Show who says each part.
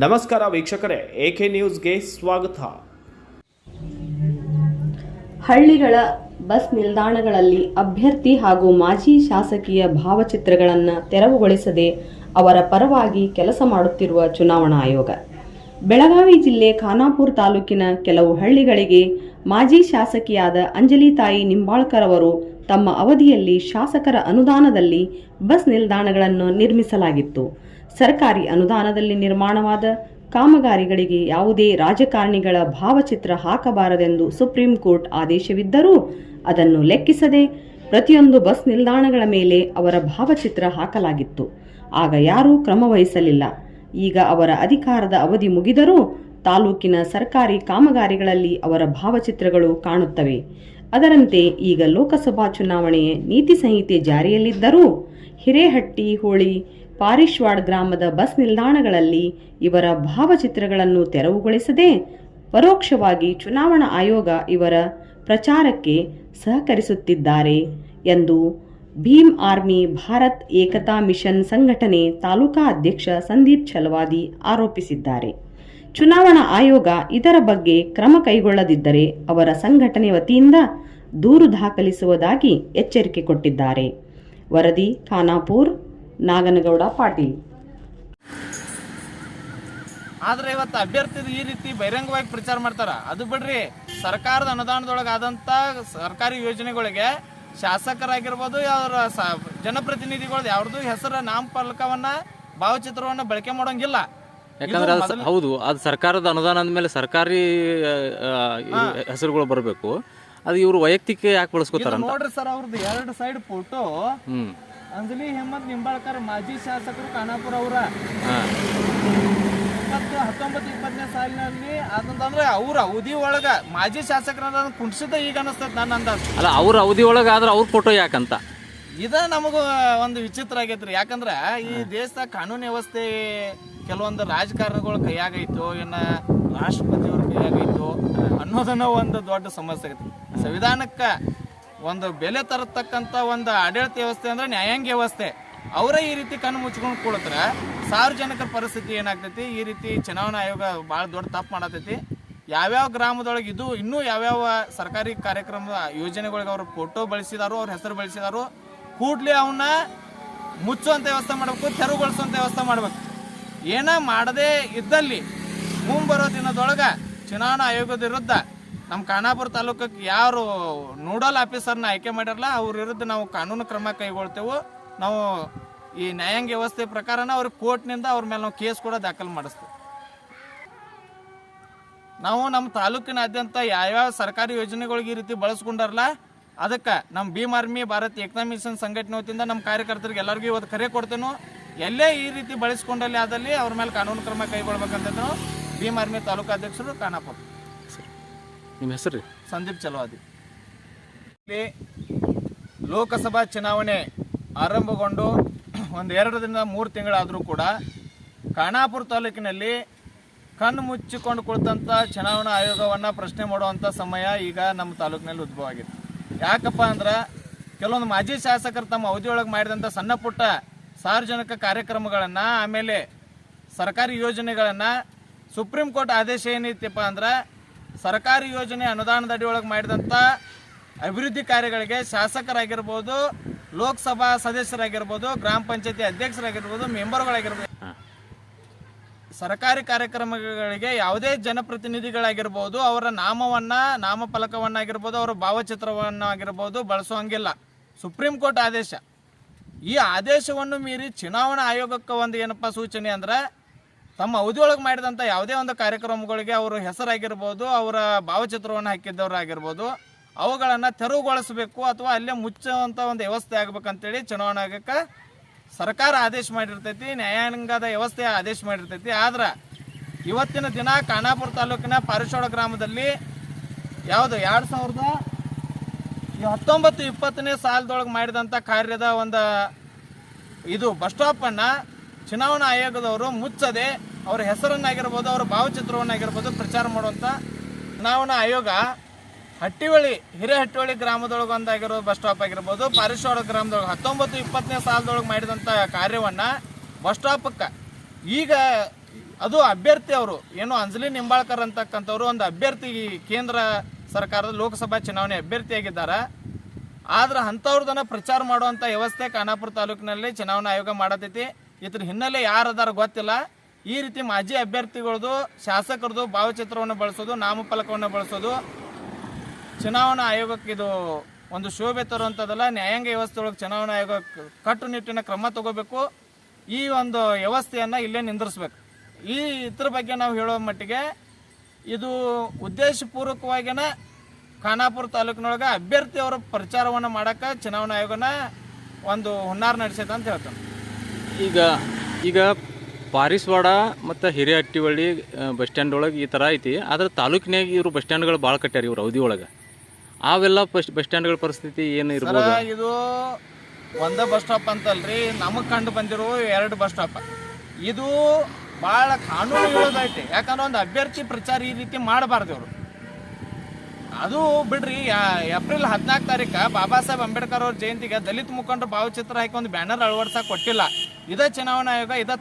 Speaker 1: ನಮಸ್ಕಾರ ವೀಕ್ಷಕರೇ ಎಕೆ ನ್ಯೂಸ್ಗೆ ಸ್ವಾಗತ.
Speaker 2: ಹಳ್ಳಿಗಳ ಬಸ್ ನಿಲ್ದಾಣಗಳಲ್ಲಿ ಅಭ್ಯರ್ಥಿ ಹಾಗೂ ಮಾಜಿ ಶಾಸಕಿಯ ಭಾವಚಿತ್ರಗಳನ್ನು ತೆರವುಗೊಳಿಸದೆ ಅವರ ಪರವಾಗಿ ಕೆಲಸ ಮಾಡುತ್ತಿರುವ ಚುನಾವಣಾ ಆಯೋಗ. ಬೆಳಗಾವಿ ಜಿಲ್ಲೆ ಖಾನಾಪುರ ತಾಲೂಕಿನ ಕೆಲವು ಹಳ್ಳಿಗಳಿಗೆ ಮಾಜಿ ಶಾಸಕಿಯಾದ ಅಂಜಲಿ ತಾಯಿ ನಿಂಬಾಳ್ಕರ್ ಅವರು ತಮ್ಮ ಅವಧಿಯಲ್ಲಿ ಶಾಸಕರ ಅನುದಾನದಲ್ಲಿ ಬಸ್ ನಿಲ್ದಾಣಗಳನ್ನು ನಿರ್ಮಿಸಲಾಗಿತ್ತು. ಸರ್ಕಾರಿ ಅನುದಾನದಲ್ಲಿ ನಿರ್ಮಾಣವಾದ ಕಾಮಗಾರಿಗಳಿಗೆ ಯಾವುದೇ ರಾಜಕಾರಣಿಗಳ ಭಾವಚಿತ್ರ ಹಾಕಬಾರದೆಂದು ಸುಪ್ರೀಂ ಕೋರ್ಟ್ ಆದೇಶವಿದ್ದರೂ ಅದನ್ನು ಲೆಕ್ಕಿಸದೆ ಪ್ರತಿಯೊಂದು ಬಸ್ ನಿಲ್ದಾಣಗಳ ಮೇಲೆ ಅವರ ಭಾವಚಿತ್ರ ಹಾಕಲಾಗಿತ್ತು. ಆಗ ಯಾರೂ ಕ್ರಮವಹಿಸಲಿಲ್ಲ. ಈಗ ಅವರ ಅಧಿಕಾರದ ಅವಧಿ ಮುಗಿದರೂ ತಾಲೂಕಿನ ಸರ್ಕಾರಿ ಕಾಮಗಾರಿಗಳಲ್ಲಿ ಅವರ ಭಾವಚಿತ್ರಗಳು ಕಾಣುತ್ತವೆ. ಅದರಂತೆ ಈಗ ಲೋಕಸಭಾ ಚುನಾವಣೆ ನೀತಿ ಸಂಹಿತೆ ಜಾರಿಯಲ್ಲಿದ್ದರೂ ಹಿರೇಹಟ್ಟಿ, ಹೋಳಿ, ಪಾರಿಶ್ವಾಡ್ ಗ್ರಾಮದ ಬಸ್ ನಿಲ್ದಾಣಗಳಲ್ಲಿ ಇವರ ಭಾವಚಿತ್ರಗಳನ್ನು ತೆರವುಗೊಳಿಸದೆ ಪರೋಕ್ಷವಾಗಿ ಚುನಾವಣಾ ಆಯೋಗ ಇವರ ಪ್ರಚಾರಕ್ಕೆ ಸಹಕರಿಸುತ್ತಿದ್ದಾರೆ ಎಂದು ಭೀಮ್ ಆರ್ಮಿ ಭಾರತ್ ಏಕತಾ ಮಿಷನ್ ಸಂಘಟನೆ ತಾಲೂಕಾ ಅಧ್ಯಕ್ಷ ಸಂದೀಪ್ ಛಲವಾದಿ ಆರೋಪಿಸಿದ್ದಾರೆ. ಚುನಾವಣಾ ಆಯೋಗ ಇದರ ಬಗ್ಗೆ ಕ್ರಮ ಕೈಗೊಳ್ಳದಿದ್ದರೆ ಅವರ ಸಂಘಟನೆ ವತಿಯಿಂದ ದೂರು ದಾಖಲಿಸುವುದಾಗಿ ಎಚ್ಚರಿಕೆ ಕೊಟ್ಟಿದ್ದಾರೆ. ವರದಿ, ಖಾನಾಪುರ್, ನಾಗನಗೌಡ, ಪಾಟೀಲ್.
Speaker 3: ಆದ್ರೆ ಇವತ್ತು ಅಭ್ಯರ್ಥಿದು ಈ ರೀತಿ ಬಹಿರಂಗವಾಗಿ ಪ್ರಚಾರ ಮಾಡ್ತಾರ. ಅದು ಬಿಡ್ರಿ, ಸರ್ಕಾರದ ಅನುದಾನದೊಳಗೆ ಆದಂತ ಸರ್ಕಾರಿ ಯೋಜನೆಗಳಿಗೆ ಶಾಸಕರಾಗಿರ್ಬೋದು, ಅವರ ಜನಪ್ರತಿನಿಧಿಗಳು ಯಾವ್ದು ಹೆಸರ ನಾಮಫಲಕವನ್ನ ಭಾವಚಿತ್ರವನ್ನ ಬಳಕೆ ಮಾಡೋಂಗಿಲ್ಲ.
Speaker 4: ಯಾಕಂದ್ರೆ ಅದು ಸ- ಹೌದು ಅದು ಸರ್ಕಾರದ ಅನುದಾನ ಅಂದಮೇಲೆ ಸರ್ಕಾರಿ ಹೆಸರುಗಳು ಬರಬೇಕು. ಅದು ಇವರು ವೈಯಕ್ತಿಕ ಯಾಕೆ ಬಳಸ್ಕೋತಾರ
Speaker 3: ನೋಡ್ರಿ ಸರ್ ಅವ್ರದ್ದು ಎರಡು ಸೈಡ್ ಫೋಟೋ
Speaker 4: ಹ್ಮ್.
Speaker 3: ಅಂಜಲಿ ಹೇಮಂತ್ ನಿಂಬಾಳ್ಕರ್ ಮಾಜಿ ಶಾಸಕರು ಖಾನಾಪುರ ಅವರ.
Speaker 4: ಹಾ.
Speaker 3: ಇಪ್ಪತ್ತು ಹತ್ತೊಂಬತ್ತು ಇಪ್ಪತ್ತನೇ ಸಾಲಿನಲ್ಲಿ ಅದಂತಂದ್ರೆ ಅವ್ರ ಅವಧಿ ಒಳಗ ಮಾಜಿ ಶಾಸಕರ ಕುಂಟಿಸಿದ ಈಗ ಅನಿಸ್ತದ ನನ್ನ ಅಂದಾಜು.
Speaker 4: ಅಲ್ಲ ಅವ್ರ ಅವಧಿ ಒಳಗ ಆದ್ರೆ ಅವ್ರ ಫೋಟೋ ಯಾಕಂತ?
Speaker 3: ಇದ ನಮಗ ಒಂದು ವಿಚಿತ್ರ ಆಗೈತ್ರಿ. ಯಾಕಂದ್ರ ಈ ದೇಶದ ಕಾನೂನು ವ್ಯವಸ್ಥೆ ಕೆಲವೊಂದು ರಾಜಕಾರಣಿಗಳ ಕೈಯಾಗೈತೋ, ಇನ್ನು ರಾಷ್ಟ್ರಪತಿಯವ್ರ ಕೈಯಾಗೈತೋ ಅನ್ನೋದನ್ನ ಒಂದು ದೊಡ್ಡ ಸಮಸ್ಯೆ ಆಗೈತಿ ಸಂವಿಧಾನಕ್ಕೆ ಒಂದು ಬೆಲೆ ತರತಕ್ಕಂತ ಒಂದು ಆಡಳಿತ ವ್ಯವಸ್ಥೆ ಅಂದ್ರೆ ನ್ಯಾಯಾಂಗ ವ್ಯವಸ್ಥೆ. ಅವರೇ ಈ ರೀತಿ ಕಣ್ಣು ಮುಚ್ಕೊಂಡು ಕೂಳತ್ರ ಸಾರ್ವಜನಿಕರ ಪರಿಸ್ಥಿತಿ ಏನಾಗ್ತೈತಿ? ಈ ರೀತಿ ಚುನಾವಣಾ ಆಯೋಗ ಭಾಳ ದೊಡ್ಡ ತಪ್ಪು ಮಾಡತೈತಿ. ಯಾವ್ಯಾವ ಗ್ರಾಮದೊಳಗೆ ಇದು, ಇನ್ನೂ ಯಾವ್ಯಾವ ಸರ್ಕಾರಿ ಕಾರ್ಯಕ್ರಮದ ಯೋಜನೆಗಳಿಗೆ ಅವ್ರ ಫೋಟೋ ಬಳಸಿದಾರೋ, ಅವ್ರ ಹೆಸರು ಬಳಸಿದಾರೋ, ಕೂಡ್ಲಿ ಅವನ್ನ ಮುಚ್ಚುವಂಥ ವ್ಯವಸ್ಥೆ ಮಾಡಬೇಕು, ತೆರವುಗೊಳಿಸುವಂತ ವ್ಯವಸ್ಥೆ ಮಾಡ್ಬೇಕು. ಏನ ಮಾಡದೇ ಇದ್ದಲ್ಲಿ ಮುಂಬರೋ ದಿನದೊಳಗೆ ಚುನಾವಣಾ ಆಯೋಗದ ವಿರುದ್ಧ ನಮ್ಮ ಖಾನಾಪುರ ತಾಲೂಕಕ್ಕೆ ಯಾರು ನೋಡಲ್ ಆಫೀಸರ್ನ ಆಯ್ಕೆ ಮಾಡಿರಲ್ಲ, ಅವ್ರ ವಿರುದ್ಧ ನಾವು ಕಾನೂನು ಕ್ರಮ ಕೈಗೊಳ್ತೇವೆ. ನಾವು ಈ ನ್ಯಾಯಾಂಗ ವ್ಯವಸ್ಥೆ ಪ್ರಕಾರನ ಅವ್ರ ಕೋರ್ಟ್ನಿಂದ ಅವ್ರ ಮೇಲೆ ನಾವು ಕೇಸ್ ಕೂಡ ದಾಖಲು ಮಾಡಿಸ್ತೇವೆ. ನಾವು ನಮ್ಮ ತಾಲೂಕಿನಾದ್ಯಂತ ಯಾವ್ಯಾವ ಸರ್ಕಾರಿ ಯೋಜನೆಗಳಿಗೆ ಈ ರೀತಿ ಬಳಸ್ಕೊಂಡಾರಲ್ಲ, ಅದಕ್ಕೆ ನಮ್ಮ ಭೀಮ್ ಆರ್ಮಿ ಭಾರತ್ ಏಕತಾ ಮಿಷನ್ ಸಂಘಟನೆ ವತಿಯಿಂದ ನಮ್ಮ ಕಾರ್ಯಕರ್ತರಿಗೆ ಎಲ್ಲರಿಗೂ ಇವತ್ತು ಕರೆ ಕೊಡ್ತೇನೆ. ಎಲ್ಲೇ ಈ ರೀತಿ ಬಳಸ್ಕೊಂಡಲ್ಲಿ ಆದಲ್ಲಿ ಅವ್ರ ಮೇಲೆ ಕಾನೂನು ಕ್ರಮ ಕೈಗೊಳ್ಬೇಕಂತ ನಾವು ಭೀಮ್ ಆರ್ಮಿ ತಾಲೂಕು ಅಧ್ಯಕ್ಷರು ಕಾನಾಪುರ
Speaker 4: ನಿಮ್ಮ ಹೆಸರು ರೀ?
Speaker 3: ಸಂದೀಪ್ ಚಲವಾದಿ. ಇಲ್ಲಿ ಲೋಕಸಭಾ ಚುನಾವಣೆ ಆರಂಭಗೊಂಡು ಒಂದು ಎರಡರಿಂದ ಮೂರು ತಿಂಗಳಾದರೂ ಕೂಡ ಖಾನಾಪುರ ತಾಲೂಕಿನಲ್ಲಿ ಕಣ್ಣು ಮುಚ್ಚಿಕೊಂಡು ಕುಳಿತಂಥ ಚುನಾವಣಾ ಆಯೋಗವನ್ನು ಪ್ರಶ್ನೆ ಮಾಡುವಂಥ ಸಮಯ ಈಗ ನಮ್ಮ ತಾಲೂಕಿನಲ್ಲಿ ಉದ್ಭವ ಆಗಿದೆ. ಯಾಕಪ್ಪ ಅಂದ್ರೆ ಕೆಲವೊಂದು ಮಾಜಿ ಶಾಸಕರು ತಮ್ಮ ಅವಧಿಯೊಳಗೆ ಮಾಡಿದಂಥ ಸಣ್ಣ ಪುಟ್ಟ ಸಾರ್ವಜನಿಕ ಕಾರ್ಯಕ್ರಮಗಳನ್ನು ಆಮೇಲೆ ಸರ್ಕಾರಿ ಯೋಜನೆಗಳನ್ನು ಸುಪ್ರೀಂ ಕೋರ್ಟ್ ಆದೇಶ ಏನೈತಿಪ್ಪ ಅಂದ್ರೆ ಸರ್ಕಾರಿ ಯೋಜನೆ ಅನುದಾನದ ಒಳಗೆ ಮಾಡಿದಂಥ ಅಭಿವೃದ್ಧಿ ಕಾರ್ಯಗಳಿಗೆ ಶಾಸಕರಾಗಿರ್ಬೋದು ಲೋಕಸಭಾ ಸದಸ್ಯರಾಗಿರ್ಬೋದು ಗ್ರಾಮ ಪಂಚಾಯತಿ ಅಧ್ಯಕ್ಷರಾಗಿರ್ಬೋದು ಮೆಂಬರ್ಗಳಾಗಿರ್ಬೋದು. ಸರ್ಕಾರಿ ಕಾರ್ಯಕ್ರಮಗಳಿಗೆ ಯಾವುದೇ ಜನಪ್ರತಿನಿಧಿಗಳಾಗಿರ್ಬೋದು ಅವರ ನಾಮವನ್ನು ನಾಮಫಲಕವನ್ನಾಗಿರ್ಬೋದು ಅವರ ಭಾವಚಿತ್ರವನ್ನಾಗಿರ್ಬೋದು ಬಳಸುವಂಗಿಲ್ಲ ಸುಪ್ರೀಂ ಕೋರ್ಟ್ ಆದೇಶ. ಈ ಆದೇಶವನ್ನು ಮೀರಿ ಚುನಾವಣಾ ಆಯೋಗಕ್ಕೆ ಒಂದು ಏನಪ್ಪ ಸೂಚನೆ ಅಂದ್ರೆ, ತಮ್ಮ ಅವಧಿಯೊಳಗೆ ಮಾಡಿದಂಥ ಯಾವುದೇ ಒಂದು ಕಾರ್ಯಕ್ರಮಗಳಿಗೆ ಅವರು ಹೆಸರಾಗಿರ್ಬೋದು, ಅವರ ಭಾವಚಿತ್ರವನ್ನು ಹಾಕಿದ್ದವರಾಗಿರ್ಬೋದು ಅವುಗಳನ್ನು ತೆರವುಗೊಳಿಸಬೇಕು ಅಥವಾ ಅಲ್ಲೇ ಮುಚ್ಚುವಂಥ ಒಂದು ವ್ಯವಸ್ಥೆ ಆಗ್ಬೇಕಂತೇಳಿ ಚುನಾವಣಾ ಆಯೋಗಕ್ಕೆ ಸರ್ಕಾರ ಆದೇಶ ಮಾಡಿರ್ತೈತಿ, ನ್ಯಾಯಾಂಗದ ವ್ಯವಸ್ಥೆ ಆದೇಶ ಮಾಡಿರ್ತೈತಿ. ಆದ್ರೆ ಇವತ್ತಿನ ದಿನ ಖಾನಾಪುರ ತಾಲೂಕಿನ ಪಾರಿಶೋಳ ಗ್ರಾಮದಲ್ಲಿ ಯಾವುದು, ಎರಡು ಸಾವಿರದ ಈ ಹತ್ತೊಂಬತ್ತು ಇಪ್ಪತ್ತನೇ ಸಾಲದೊಳಗೆ ಮಾಡಿದಂಥ ಕಾರ್ಯದ ಒಂದು ಇದು ಬಸ್ ಸ್ಟಾಪನ್ನು ಚುನಾವಣಾ ಆಯೋಗದವರು ಮುಚ್ಚದೆ, ಅವರ ಹೆಸರನ್ನಾಗಿರ್ಬೋದು, ಅವರ ಭಾವಚಿತ್ರವನ್ನಾಗಿರ್ಬೋದು ಪ್ರಚಾರ ಮಾಡುವಂಥ ಚುನಾವಣಾ ಆಯೋಗ ಹಟ್ಟಿವಳಿ ಹಿರೇಹಟ್ಟಿವಳಿ ಗ್ರಾಮದೊಳಗೆ ಒಂದಾಗಿರೋ ಬಸ್ ಸ್ಟಾಪ್ ಆಗಿರ್ಬೋದು ಪಾರಿಶ್ವಾಡ ಗ್ರಾಮದೊಳಗೆ ಹತ್ತೊಂಬತ್ತು ಇಪ್ಪತ್ತನೇ ಸಾಲದೊಳಗೆ ಮಾಡಿದಂಥ ಕಾರ್ಯವನ್ನು ಬಸ್ ಸ್ಟಾಪಕ್ಕೆ ಈಗ ಅದು ಅಭ್ಯರ್ಥಿ ಅವರು, ಏನು ಅಂಜಲಿ ನಿಂಬಾಳ್ಕರ್ ಅಂತಕ್ಕಂಥವ್ರು ಒಂದು ಅಭ್ಯರ್ಥಿ ಕೇಂದ್ರ ಸರ್ಕಾರದ ಲೋಕಸಭಾ ಚುನಾವಣೆ ಅಭ್ಯರ್ಥಿಯಾಗಿದ್ದಾರೆ ಆದ್ರೆ ಅಂಥವ್ರದನ್ನ ಪ್ರಚಾರ ಮಾಡುವಂಥ ವ್ಯವಸ್ಥೆ ಖಾನಾಪುರ ತಾಲೂಕಿನಲ್ಲಿ ಚುನಾವಣಾ ಆಯೋಗ ಮಾಡತೈತಿ. ಇದ್ರ ಹಿನ್ನೆಲೆ ಯಾರದಾರ ಗೊತ್ತಿಲ್ಲ. ಈ ರೀತಿ ಮಾಜಿ ಅಭ್ಯರ್ಥಿಗಳದು, ಶಾಸಕರದು ಭಾವಚಿತ್ರವನ್ನು ಬಳಸೋದು, ನಾಮಫಲಕವನ್ನು ಬಳಸೋದು. ಚುನಾವಣಾ ಆಯೋಗಕ್ಕೆ ಇದು ಒಂದು ಶೋಭೆ ತರುವಂಥದ್ದಲ್ಲ. ನ್ಯಾಯಾಂಗ ವ್ಯವಸ್ಥೆ ಒಳಗೆ ಚುನಾವಣಾ ಆಯೋಗ ಕಟ್ಟುನಿಟ್ಟಿನ ಕ್ರಮ ತಗೋಬೇಕು. ಈ ಒಂದು ವ್ಯವಸ್ಥೆಯನ್ನು ಇಲ್ಲೇ ನಿಂದಿರಿಸ್ಬೇಕು. ಈ ಇದ್ರ ಬಗ್ಗೆ ನಾವು ಹೇಳೋ ಮಟ್ಟಿಗೆ ಇದು ಉದ್ದೇಶಪೂರ್ವಕವಾಗಿನ ಖಾನಾಪುರ ತಾಲೂಕಿನೊಳಗೆ ಅಭ್ಯರ್ಥಿಯವರ ಪ್ರಚಾರವನ್ನು ಮಾಡೋಕ್ಕೆ ಚುನಾವಣಾ ಆಯೋಗನ ಒಂದು ಹುನ್ನಾರ ನಡೆಸೈತೆ ಅಂತ ಹೇಳ್ತಾನೆ.
Speaker 4: ಈಗ ಈಗ ಪಾರಿಸ್ವಾಡ ಮತ್ತು ಹಿರಿಯ ಅಟ್ಟಿವಳ್ಳಿ ಬಸ್ ಸ್ಟ್ಯಾಂಡ್ ಒಳಗೆ ಈ ಥರ ಐತಿ ಆದ್ರೆ ತಾಲೂಕಿನಾಗ ಇವರು ಬಸ್ ಸ್ಟ್ಯಾಂಡ್ಗಳು ಭಾಳ ಕಟ್ಟ್ಯಾರ ಇವ್ರು ಅವಧಿ ಒಳಗೆ. ಅವೆಲ್ಲ ಬಸ್ ಬಸ್ ಸ್ಟ್ಯಾಂಡ್ಗಳ ಪರಿಸ್ಥಿತಿ ಏನು ಇರ್ಬೋದು?
Speaker 3: ಇದು ಒಂದೇ ಬಸ್ ಸ್ಟಾಪ್ ಅಂತಲ್ರಿ ನಮಗೆ ಕಂಡು ಬಂದಿರೋ ಎರಡು ಬಸ್ ಸ್ಟಾಪ್. ಇದು ಭಾಳ ಕಾನೂನು ಇರೋದೈತಿ ಯಾಕಂದ್ರೆ ಒಂದು ಅಭ್ಯರ್ಥಿ ಪ್ರಚಾರ ಈ ರೀತಿ ಮಾಡಬಾರ್ದು ಅವರು. ಅದು ಬಿಡ್ರಿ ಏಪ್ರಿಲ್ ಹದಿನಾಲ್ಕು ತಾರೀಕ ಬಾಬಾ ಸಾಹೇಬ್ ಅಂಬೇಡ್ಕರ್ ಅವ್ರ ಜಯಂತಿಗೆ ದಲಿತ ಮುಖಂಡರು ಭಾವಚಿತ್ರ ಹಾಕಿ ಒಂದು ಬ್ಯಾನರ್ ಅಳವಡ್ಸಕ್ ಕೊಟ್ಟಿಲ್ಲ. ಇದೇ ಚುನಾವಣಾ ಆಯೋಗ, ಇದೇ